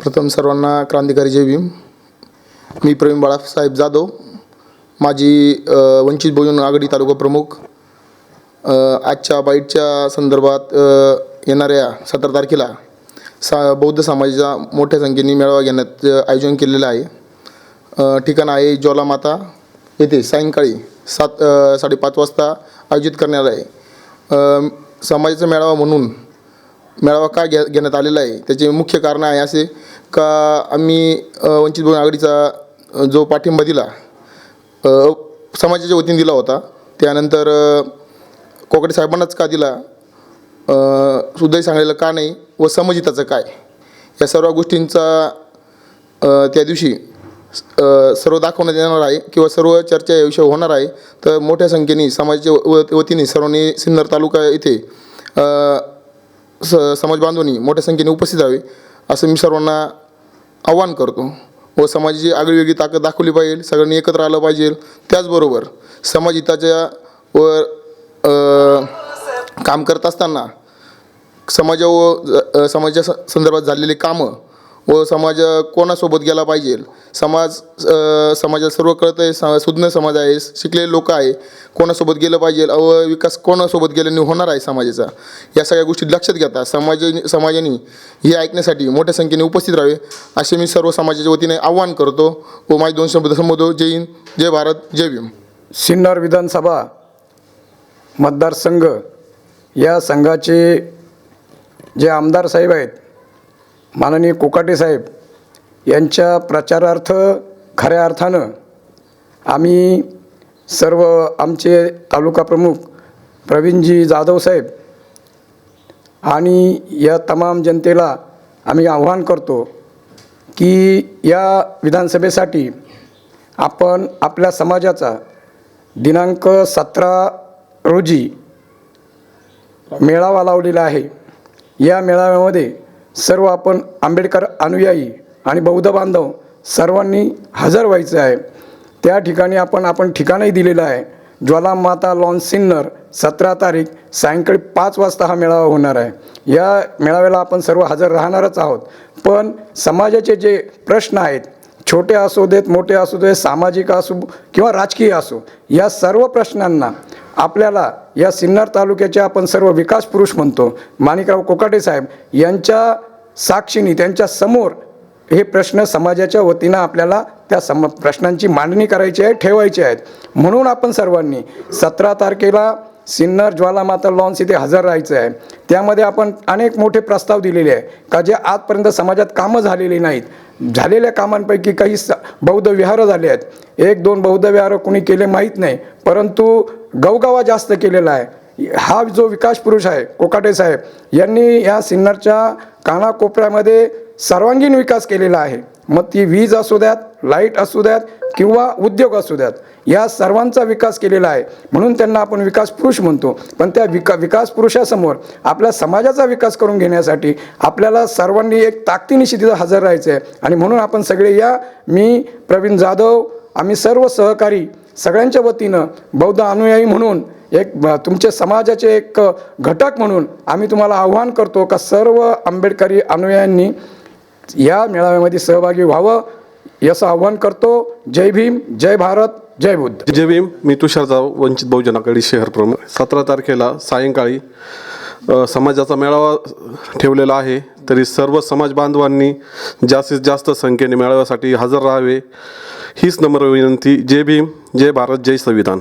प्रथम सर्वांना क्रांतिकारी जय भीम. मी प्रवीण बाळासाहेब जाधव माझी वंचित बहुजन आघाडी तालुका प्रमुख. आजच्या बाईटच्या संदर्भात येणाऱ्या सतरा तारखेला सा बौद्ध समाजाचा मोठ्या संख्येने मेळावा घेण्यात आयोजन केलेलं आहे. ठिकाण आहे ज्वालामाता. येथे सायंकाळी सात साडेपाच वाजता आयोजित करण्यात आहे समाजाचा मेळावा म्हणून मेळावा का घ्या घेण्यात आलेला आहे? त्याचे मुख्य कारण आहे असे का आम्ही वंचित बहुजन आघाडीचा जो पाठिंबा दिला समाजाच्या वतीने दिला होता त्यानंतर कोकडे साहेबांनाच का दिला सुद्धाही सुद्धा सांगायला का नाही व समजिताचं काय या सर्व गोष्टींचा त्या दिवशी सर्व दाखवण्यात येणार आहे किंवा सर्व चर्चा या होणार आहे. तर मोठ्या संख्येने समाजाच्या व- वतीने सर्वांनी सिन्नर तालुका येथे स समाज बांधवांनी मोठ्या संख्येने उपस्थित राहावे असं मी सर्वांना आव्हान करतो. व समाजाची आगळीवेगळी ताकद दाखवली पाहिजे सगळ्यांनी एकत्र आलं पाहिजे. त्याचबरोबर समाज हिताच्या व काम करत असताना समाजा व समाजाच्या स- संदर्भात झालेले कामं व समाज कोणासोबत गेला पाहिजे? समाज समाजात समाजाला सर्व कळतं आहे स सुज्ञ समाज आहे शिकलेले लोक आहे. कोणासोबत गेलं पाहिजे? अव विकास कोणासोबत गेल्याने होणार आहे समाजाचा? या सगळ्या गोष्टी लक्षात घेता. समाज समाजाने हे ऐकण्यासाठी मोठ्या संख्येने उपस्थित राहावे. असे मी सर्व समाजाच्या वतीने आव्हान करतो. व माझे दोन शब्द संबोधतो जय हिंद जय भारत जय भीम. सिन्नर विधानसभा मतदारसंघ या संघाचे जे आमदार साहेब आहेत माननीय कोकाटे साहेब यांच्या प्रचारार्थ खऱ्या अर्थानं आम्ही सर्व आमचे तालुका प्रमुख प्रवीणजी जाधव साहेब आणि या तमाम जनतेला आम्ही आव्हान करतो की या विधानसभेसाठी आपण आपल्या समाजाचा दिनांक सतरा रोजी मेळावा लावलेला आहे. या मेळाव्यामध्ये सर्व आपण आंबेडकर अनुयायी आणि बौद्ध बांधव सर्वांनी हजर व्हायचं आहे. त्या ठिकाणी आपण आपण ठिकाणही दिलेलं आहे. ज्वालामाता लॉन सिन्नर सतरा तारीख सायंकाळी पाच वाजता हा मेळावा होणार आहे. या मेळाव्याला आपण सर्व हजर राहणारच आहोत. पण समाजाचे जे प्रश्न आहेत छोटे असू देत मोठे असू देत सामाजिक असू किंवा राजकीय असो या सर्व प्रश्नांना आपल्याला या सिन्नर तालुक्याचे आपण सर्व विकास पुरुष म्हणतो. माणिकराव कोकाटे साहेब यांच्या साक्षीने त्यांच्यासमोर हे प्रश्न समाजाच्या वतीनं आपल्याला त्या सम प्रश्नांची मांडणी करायची आहे ठेवायची आहेत. म्हणून आपण सर्वांनी सतरा तारखेला सिन्नर ज्वालामाता लॉन्स इथे हजर राहायचं आहे. त्यामध्ये आपण अनेक मोठे प्रस्ताव दिलेले आहे का जे आजपर्यंत समाजात कामं झालेली नाहीत. झालेल्या कामांपैकी काही स बौद्ध विहारं झाले आहेत. एक दोन बौद्ध विहारं कुणी केले माहीत नाही परंतु गवगावा जास्त केलेला आहे. हा जो विकास पुरुष आहे कोकाटे साहेब यांनी या सिन्नरच्या कानाकोपऱ्यामध्ये सर्वांगीण विकास केलेला आहे. मग ती वीज असू द्यात लाइट असू द्यात किंवा उद्योग असू द्यात या सर्वांचा विकास केलेला आहे. म्हणून त्यांना आपण विकास पुरुष म्हणतो. पण त्या विका विकास पुरुषासमोर आपल्या समाजाचा विकास करून घेण्यासाठी आपल्याला सर्वांनी एक ताकदीनिशी तिथं हजर राहायचं आहे आणि म्हणून आपण सगळे या मी प्रवीण जाधव आम्ही सर्व सहकारी सगळ्यांच्या वतीनं बौद्ध अनुयायी म्हणून एक तुमच्या तुमचे समाजाचे एक घटक म्हणून आम्ही तुम्हाला आव्हान करतो का सर्व आंबेडकरी अनुयायांनी या मेळाव्यामध्ये सहभागी व्हावं याचं आव्हान करतो. जय भीम जय भारत जय बुद्ध. जय भीम मी तुषार जाव वंचित बहुजन आघाडी शहर प्रमुख. सतरा तारखेला सायंकाळी समाजाचा मेळावा ठेवलेला आहे. तरी सर्व समाज बांधवांनी जास्तीत जास्त संख्येने मेळाव्यासाठी हजर राहावे. हीच नम्र विनंती. जय भीम. जय भारत. जय संविधान.